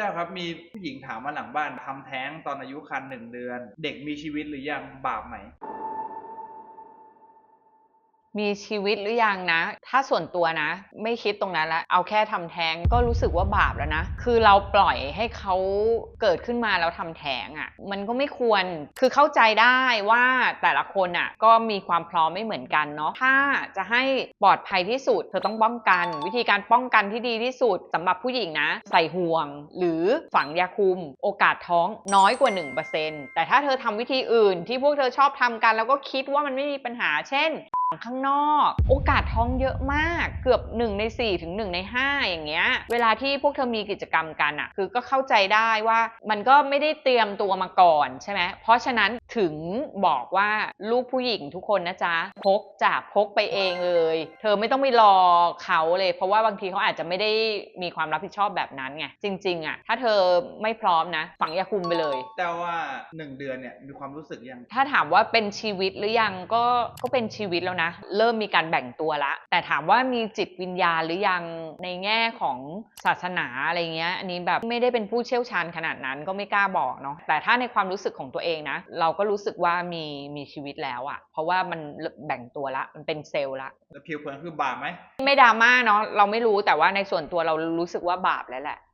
จ้าครับมีผู้หญิงถามมาหลังบ้านทำแท้งตอนอายุครรภ์หนึ่งเดือน เด็กมีชีวิตหรือยังบาปไหม มีชีวิตหรือยังนะ ถ้าส่วนตัวนะ ไม่คิดตรงนั้นละเอาแค่ทำแท้งก็รู้สึกว่าบาปแล้วนะ คือเราปล่อยให้เขาเกิดขึ้นมาแล้วทำแท้งอะ่ะ มันก็ไม่ควร คือเข้าใจได้ว่าแต่ละคนอะ ก็มีความพร้อมไม่เหมือนกันเนาะ ถ้าจะให้ปลอดภัยที่สุด เธอต้องป้องกัน วิธีการป้องกันที่ดีที่สุดสำหรับผู้หญิงนะ ใส่ห่วง หรือฝังยาคุม โอกาสท้องน้อยกว่า 1%แต่ถ้าเธอทำวิธีอื่นที่พวกเธอชอบทำกัน แล้วก็คิดว่ามันไม่มีปัญหา เช่น ข้างนอก โอกาสท้องเยอะมากเกือบ 1 ใน 4 ถึง 1 ใน 5 อย่างเงี้ย เวลาที่พวกเธอมีกิจกรรมกันอะคือก็เข้าใจได้ว่ามันก็ไม่ได้เตรียมตัวมาก่อนใช่ไหมเพราะฉะนั้น ถึงบอกว่าลูกผู้หญิงทุกคนนะจ๊ะพกจะพกไปเองเลย เธอไม่ต้องไปรอเขาเลย เพราะว่าบางทีเขาอาจจะไม่ได้มีความรับผิดชอบแบบนั้นไงจริงๆอะถ้าเธอไม่พร้อมนะฝังยาคุมไปเลย แต่ว่าหนึ่งเดือนเนี่ยมีความรู้สึกยัง ถ้าถามว่าเป็นชีวิตหรือยังก็ก็เป็นชีวิตแล้วนะ เริ่มมีการแบ่งตัวละ แต่ถามว่ามีจิตวิญญาณหรือยังในแง่ของศาสนาอะไรเงี้ยอันนี้แบบไม่ได้เป็นผู้เชี่ยวชาญขนาดนั้นก็ไม่กล้าบอกเนาะแต่ถ้าในความรู้สึกของตัวเองนะ เราก็รู้สึกว่ามีมีชีวิตแล้วอะเพราะว่ามันแบ่งตัวละมันเป็นเซลล์ละแล้วผิวเผินคือบาปไหมไม่ดราม่าเนาะเราไม่รู้แต่ว่าในส่วนตัวเรารู้สึกว่าบาปแล้วแหละ